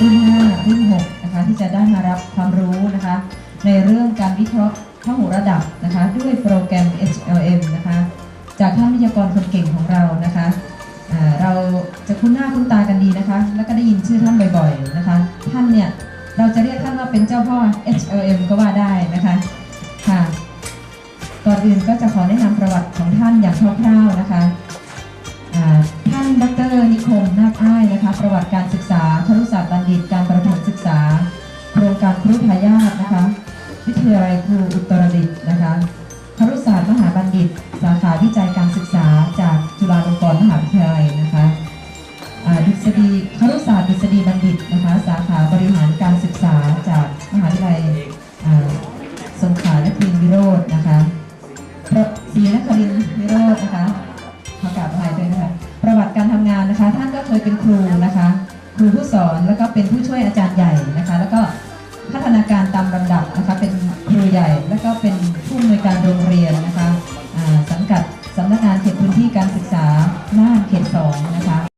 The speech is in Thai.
รุ่น5รุ่น6นะคะที่จะได้มารับความรู้นะคะในเรื่องการวิเคราะห์ข้อหูระดับนะคะด้วยโปรแกรม HLM นะคะจากท่านวิทยากรคนเก่งของเรานะคะเราจะคุ้นหน้าคุ้นตากันดีนะคะ แล้วก็ได้ยินชื่อท่านบ่อยๆนะคะ ท่านเนี่ยเราจะเรียกท่านว่าเป็นเจ้าพ่อ HLM ก็ว่าได้นะคะค่ะก่อนอื่นก็จะขอแนะนำประวัติของท่านอย่างคร่าวๆนะคะท่านดรนิคมนาคอ้ายนะคะ ประวัติ ทยาลัยครูอุตรดิตถ์นะคะครุศาสตร์มหาบัณฑิต สาขาวิจัยการศึกษาจากจุฬาลงกรณ์มหาวิทยาลัยนะคะอ่าดุษฎีครุศาสตร์ดุษฎีบัณฑิตนะคะ สาขาบริหารการศึกษาจากมหาวิทยาลัยอ่าสงขลานครินทร์วิโรจน์นะคะประศรีนครินทร์วิโรจน์นะคะขอกราบอภัยด้วยนะคะประวัติการทำงานนะคะ ท่านก็เคยเป็นครูนะคะ ครูผู้สอนแล้วก็เป็นผู้ช่วยอาจารย์ใหญ่นะคะ แล้วก็พัฒนาการตามลำดับนะ ใหญ่ และก็เป็นผู้อำนวยการโรงเรียนนะคะสังกัดสำนักงานเขตพื้นที่การศึกษาน่านเขตสองนะคะ